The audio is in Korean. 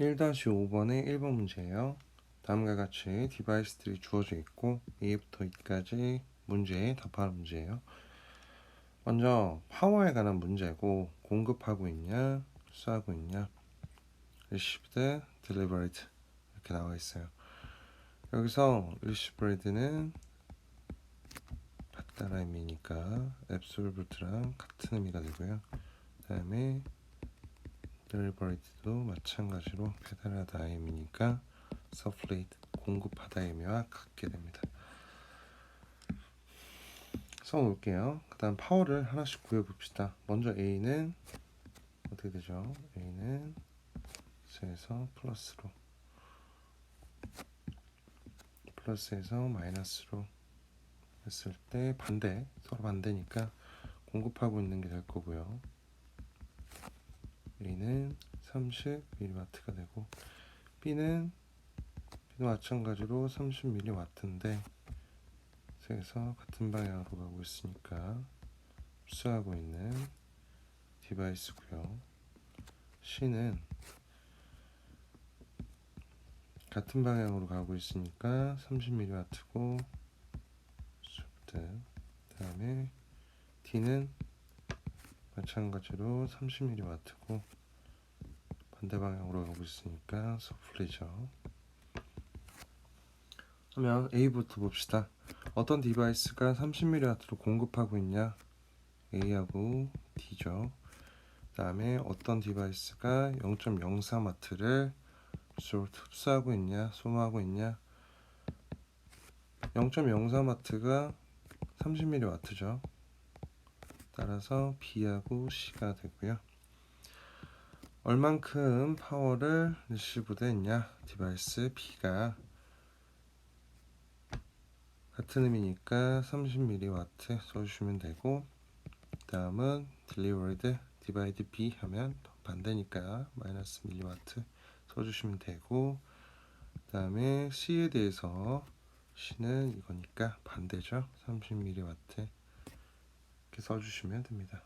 1-5번의 1번 문제예요. 다음과 같이 디바이스들이 주어져 있고 A부터 E까지 문제에 답하는 문제예요. 먼저 파워에 관한 문제고 공급하고 있냐, 흡수하고 있냐, received, delivered 이렇게 나와 있어요. 여기서 received는 받다라 의미니까 absolute랑 같은 의미가 되고요. 그 다음에 delivered도 마찬가지로 배달하다 의미니까 supply 공급하다 의미와 같게 됩니다. 써놓을게요. 그 다음 파워를 하나씩 구해봅시다. 먼저 A는 어떻게 되죠? A는 에서 플러스로 플러스에서 마이너스로 했을 때 반대 서로 반대니까 공급하고 있는 게 될 거고요. A는 30mW가 되고 B는 B도 마찬가지로 30mW인데 그래서 같은 방향으로 가고 있으니까 흡수하고 있는 디바이스고요. C는 같은 방향으로 가고 있으니까 30mW고 그 다음에 D는 마찬가지로 30mW고 반대 방향으로 가고 있으니까 서플리죠. 그러면 A부터 봅시다. 어떤 디바이스가 30mW로 공급하고 있냐? A하고 D죠. 그 다음에 어떤 디바이스가 0.04W를 흡수하고 있냐? 소모하고 있냐? 0.04W가 30mW죠. 따라서 B하고 C가 되고요. 얼만큼 파워를 리시브드 했냐? 디바이스 B가 같은 의미니까 30mW 써주시면 되고 그 다음은 delivered divide b 하면 반대니까 마이너스 밀리와트 써주시면 되고 그 다음에 C에 대해서 C는 이거니까 반대죠 30mW 이렇게 써주시면 됩니다